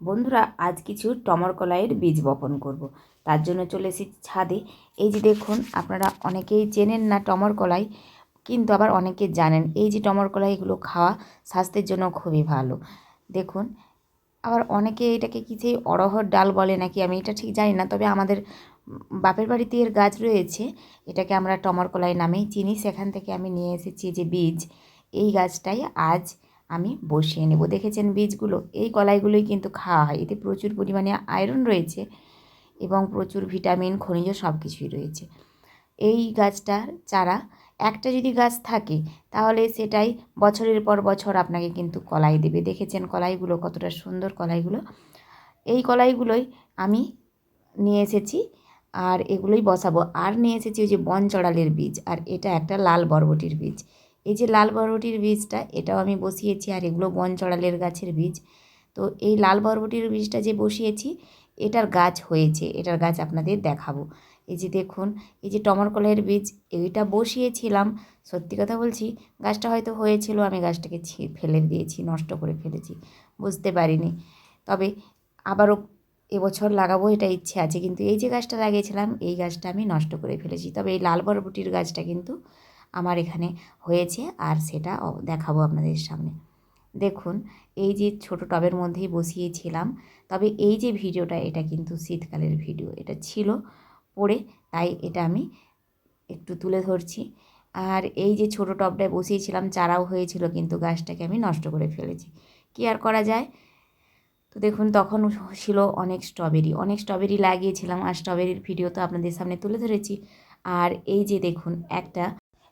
বন্ধুরা, আজ কিছু টমর কলাইয়ের বীজ বপন করব। তার জন্য চলে এসেছি ছাদে। এই যে দেখুন, আপনারা অনেকেই চেনেন না টমর কলাই কিন্তু আবার অনেকে জানেন, এই যে টমর কলাই এগুলো খাওয়া স্বাস্থ্যের জন্য খুবই ভালো। দেখুন, আবার অনেকে এটাকে কি সেই অরহর ডাল বলে নাকি, আমি এটা ঠিক জানি না, তবে আমাদের বাপের বাড়িতে এর গাছ রয়েছে। এটাকে আমরা টমর কলাই নামেই চিনি। সেখান থেকে আমি নিয়ে এসেছি যে বীজ। এই গাছটাই আজ আমি বসিয়ে নেব। দেখেছেন বীজগুলো? এই কলাইগুলোই কিন্তু খাওয়া হয়। এতে প্রচুর পরিমাণে আয়রন রয়েছে এবং প্রচুর ভিটামিন খনিজ সব কিছুই রয়েছে। এই গাছটার চারা, একটা যদি গাছ থাকে, তাহলে সেটাই বছরের পর বছর আপনাকে কিন্তু কলাই দেবে। দেখেছেন কলাইগুলো কতটা সুন্দর কলাইগুলো? এই কলাইগুলোই আমি নিয়ে এসেছি আর এগুলোই বসাবো। আর নিয়ে এসেছি ওই যে বন চড়ালের বীজ, আর এটা একটা লাল বরবটির বীজ। এই যে লাল বরবটির বীজটা, এটাও আমি বসিয়েছি, আর এগুলো বন চড়ালের গাছের বীজ। তো এই লাল বরবটির বীজটা যে বসিয়েছি, এটার গাছ হয়েছে, এটার গাছ আপনাদের দেখাবো। এই যে দেখুন, এই যে টমর কলাইয়ের বীজ, এইটা বসিয়েছিলাম। সত্যি কথা বলছি, গাছটা হয়তো হয়েছিল, আমি গাছটাকে ফেলে দিয়েছি, নষ্ট করে ফেলেছি, বুঝতে পারিনি। তবে আবারও এবছর লাগাবো, এটা ইচ্ছে আছে, কিন্তু এই যে গাছটা লাগিয়েছিলাম, এই গাছটা আমি নষ্ট করে ফেলেছি। তবে এই লাল বরবটির গাছটা কিন্তু আমার এখানে হয়েছে আর সেটা দেখাবো আপনাদের সামনে। দেখুন, এই যে ছোট টবের মধ্যেই বসিয়েছিলাম, তবে এই যে ভিডিওটা, এটা কিন্তু শীতকালের ভিডিও। এটা ছিল পড়ে, তাই এটা আমি একটু তুলে ধরছি। আর এই যে ছোট টবটায় বসিয়েছিলাম, চারাও হয়েছিল, কিন্তু গাছটাকে আমি নষ্ট করে ফেলেছি। কী আর করা যায়? তো দেখুন, তখন ছিল অনেক স্ট্রবেরি। অনেক স্ট্রবেরি লাগিয়েছিলাম, আর স্ট্রবেরির ভিডিও তো আপনাদের সামনে তুলে ধরেছি। আর এই যে দেখুন, একটা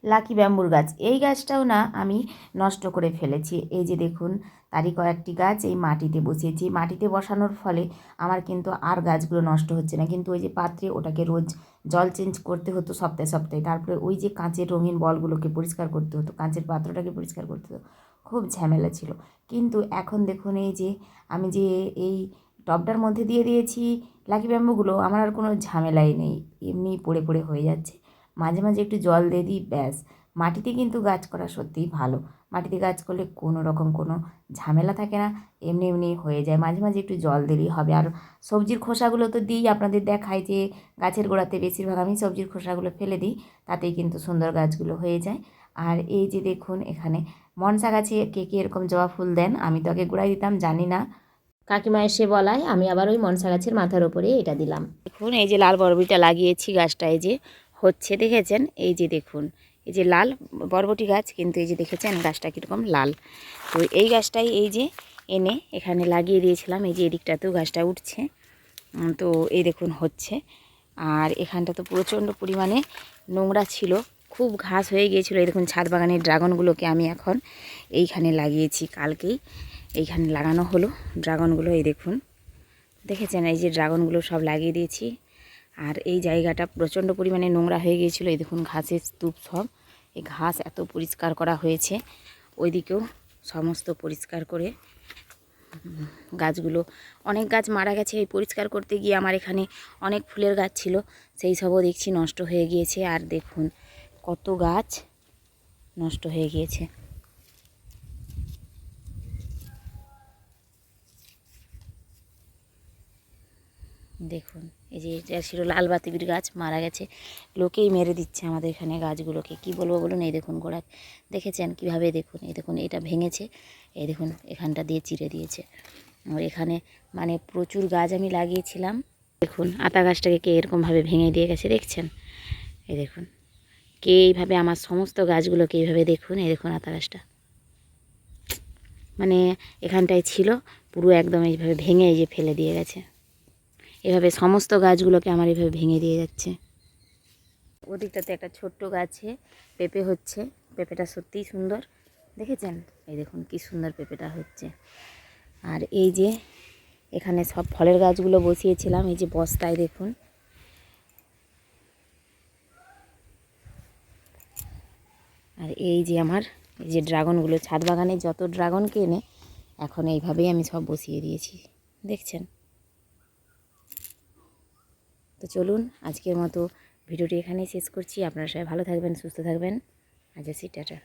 লাকি ব্যাম্বুর গাছ। এই গাছটাও না আমি নষ্ট করে ফেলেছি। এই যে দেখুন, তারই কয়েকটি গাছ এই মাটিতে বসিয়েছি। মাটিতে বসানোর ফলে আমার কিন্তু আর গাছগুলো নষ্ট হচ্ছে না। কিন্তু ওই যে পাত্রে ওটাকে রোজ জল চেঞ্জ করতে হতো সপ্তাহে সপ্তাহে। তারপরে ওই যে কাঁচের রঙিন বলগুলোকে পরিষ্কার করতে হতো, কাঁচের পাত্রটাকে পরিষ্কার করতে হতো, খুব ঝামেলা ছিল। কিন্তু এখন দেখুন এই যে আমি যে এই টবটার মধ্যে দিয়ে দিয়েছি লাকি ব্যাম্বুগুলো, আমার আর কোনো ঝামেলাই নেই। এমনি পড়ে পড়ে হয়ে যাচ্ছে। মাঝে মাঝে একটু জল দিয়ে দিই, ব্যাস। মাটিতে কিন্তু গাছ করা সত্যিই ভালো। মাটিতে গাছ করলে কোনো রকম কোনো ঝামেলা থাকে না, এমনি এমনি হয়ে যায়। মাঝে মাঝে একটু জল দিলেই হবে। আর সবজির খোসাগুলো তো দিই, আপনাদের দেখাই যে গাছের গোড়াতে বেশিরভাগ আমি সবজির খোসাগুলো ফেলে দিই, তাতেই কিন্তু সুন্দর গাছগুলো হয়ে যায়। আর এই যে দেখুন এখানে, মনসা গাছে কে কে এরকম জবা ফুল দেন, আমি তো আগে গোড়ায় দিতাম, জানি না। কাকিমা এসে বলায়, আমি আবার ওই মনসা গাছের মাথার ওপরে এটা দিলাম। দেখুন, এই যে লাল বরবিটা লাগিয়েছি গাছটা এই যে। হচ্ছে, দেখেছেন? এই যে দেখুন, এই যে লাল বরবটি গাছ, কিন্তু এই যে দেখেছেন গাছটা কীরকম লাল। তো এই গাছটাই এই যে এনে এখানে লাগিয়ে দিয়েছিলাম, এই যে এদিকটাতেও গাছটা উঠছে। তো এই দেখুন হচ্ছে। আর এখানটা তো প্রচণ্ড পরিমাণে নোংরা ছিল, খুব ঘাস হয়ে গিয়েছিল। এই দেখুন ছাদ বাগানের ড্রাগনগুলোকে আমি এখন এইখানে লাগিয়েছি কালকেই। এইখানে লাগানো হলো ড্রাগনগুলো, এই দেখুন। দেখেছেন এই যে ড্রাগনগুলো সব লাগিয়ে দিয়েছি। আর এই জায়গাটা প্রচণ্ড পরিমাণে নোংরা হয়ে গিয়েছিল। এই দেখুন, ঘাসের স্তূপ সব। এই ঘাস এত পরিষ্কার করা হয়েছে। ওইদিকেও সমস্ত পরিষ্কার করে গাছগুলো, অনেক গাছ মারা গেছে। এই পরিষ্কার করতে গিয়ে আমার এখানে অনেক ফুলের গাছ ছিল। সেই সবও দেখছি নষ্ট হয়ে গিয়েছে। আর দেখুন, কত গাছ নষ্ট হয়ে গিয়েছে। দেখুন, এই যে এটা ছিল লাল বাতিবির গাছ, মারা গেছে। লোকেই মেরে দিচ্ছে আমাদের এখানে গাছগুলোকে। কি বলব বলুন? এই দেখুন গোড়া দেখেছেন কীভাবে? দেখুন, এই দেখুন, এটা ভেঙেছে। এই দেখুন, এখানটা দিয়ে চিড়ে দিয়েছে। আর এখানে মানে প্রচুর গাছ আমি লাগিয়েছিলাম। দেখুন আতা গাছটাকে কে এরকমভাবে ভেঙে দিয়ে গেছে, দেখছেন? এই দেখুন, কে এইভাবে আমার সমস্ত গাছগুলোকে এইভাবে দেখুন? এই দেখুন আতা গাছটা। মানে এখানটায় ছিল, পুরো একদম এইভাবে ভেঙে এই যে ফেলে দিয়ে গেছে। এভাবে সমস্ত গাছগুলোকে আমার এভাবে ভেঙে দিয়ে যাচ্ছে। ওদিকটাতে একটা ছোট্ট গাছে পেঁপে হচ্ছে। পেঁপেটা সত্যিই সুন্দর। দেখেছেন? এই দেখুন কি সুন্দর পেঁপেটা হচ্ছে। আর এই যে এখানে সব ফলের গাছগুলো বসিয়েছিলাম, এই যে বস্তায় দেখুন। আর এই যে আমার, এই যে ড্রাগনগুলো, ছাদ বাগানে যত ড্রাগন কেনে এখন এইভাবেই আমি সব বসিয়ে দিয়েছি। দেখছেন? তো চলুন আজকের মতো ভিডিওটি এখানেই শেষ করছি। আপনারা সবাই ভালো থাকবেন, সুস্থ থাকবেন। আজ আসি, টাটা।